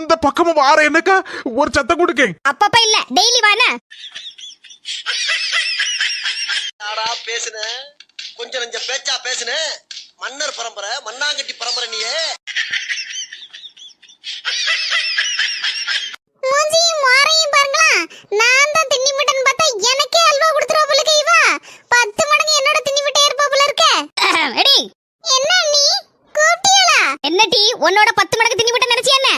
இந்த பக்கமா வார என்னக்கா? ஒரு சத்தம் கொடுக்க அப்பப்ப இல்ல டெய்லி வானே? யாரா பேசுன? கொஞ்சம் நெஞ்ச பேச்சா பேசுன? மன்னர் பரம்பரை மண்ணாங்கட்டி பரம்பரை நீயே. மூஞ்சியும் மாறையும் பாருங்களா. நான் தான் தின்னி விட்டேன்னு பார்த்தா எனக்கே அல்வா கொடுத்துருவா போல இவா. பத்து மடங்கு என்னோட தின்னி விட்டே இருப்பா போல இருக்க என்ன நீ? என்ன டீ உன்னோட பத்து மடங்கு தின்னி விட்ட நினைச்சியா என்ன?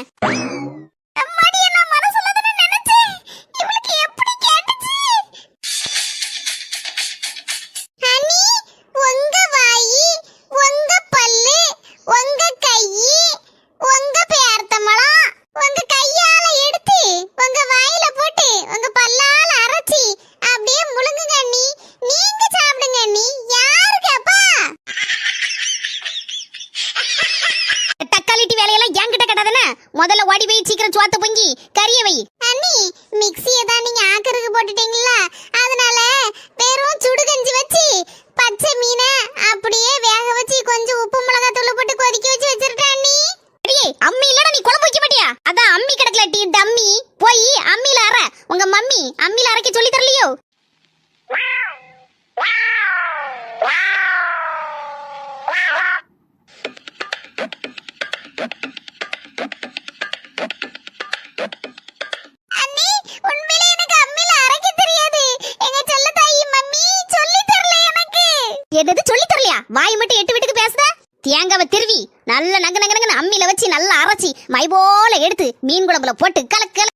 முதல்ல ஓடி போய் சீக்கிரம் சோத்த பொங்கி கறிய வை. அண்ணி மிக்ஸியை தான் நீங்க ஆக்கருக்கு போட்டுட்டீங்களா? அதனால வெறும் சுடுகஞ்சி வச்சு பச்சை மீனை அப்படியே வேக வச்சு கொஞ்சம் உப்பு மிளகாய் தூள் போட்டு கொதிக்க வச்சு வச்சிருட்டேன் அண்ணி. அம்மி இல்லடா நீ குழம்பு வைக்க மாட்டியா? அதான் அம்மி கிடக்கல டீ டம்மி போய் வாய் மட்டும் எட்டு வீட்டுக்கு பேசுத? தேங்காவை திருவி நல்ல நங்க நங்க நங்கன்னு அம்மியில வச்சு நல்லா அரைச்சி மை போல எடுத்து மீன் குழம்புல போட்டு கலக்கல.